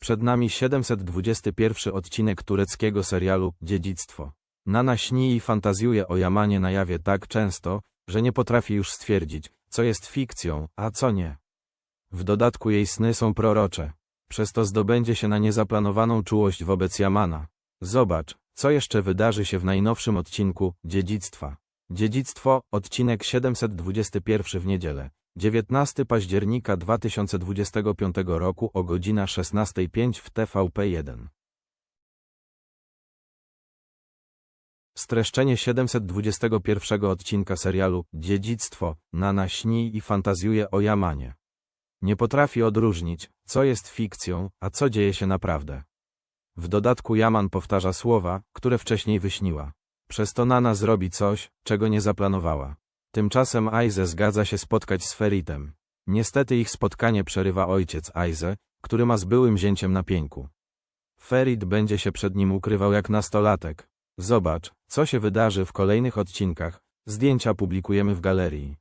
Przed nami 721 odcinek tureckiego serialu Dziedzictwo. Nana śni i fantazjuje o Jamanie na jawie tak często, że nie potrafi już stwierdzić, co jest fikcją, a co nie. W dodatku jej sny są prorocze. Przez to zdobędzie się na niezaplanowaną czułość wobec Jamana. Zobacz, co jeszcze wydarzy się w najnowszym odcinku Dziedzictwa. Dziedzictwo, odcinek 721 w niedzielę. 19 października 2025 roku o godzina 16.05 w TVP1. Streszczenie 721 odcinka serialu Dziedzictwo Nana śni i fantazjuje o Jamanie. Nie potrafi odróżnić, co jest fikcją, a co dzieje się naprawdę. W dodatku Jaman powtarza słowa, które wcześniej wyśniła. Przez to Nana zrobi coś, czego nie zaplanowała. Tymczasem Aize zgadza się spotkać z Feritem. Niestety ich spotkanie przerywa ojciec Aize, który ma z byłym zięciem na pieńku. Ferit będzie się przed nim ukrywał jak nastolatek. Zobacz, co się wydarzy w kolejnych odcinkach. Zdjęcia publikujemy w galerii.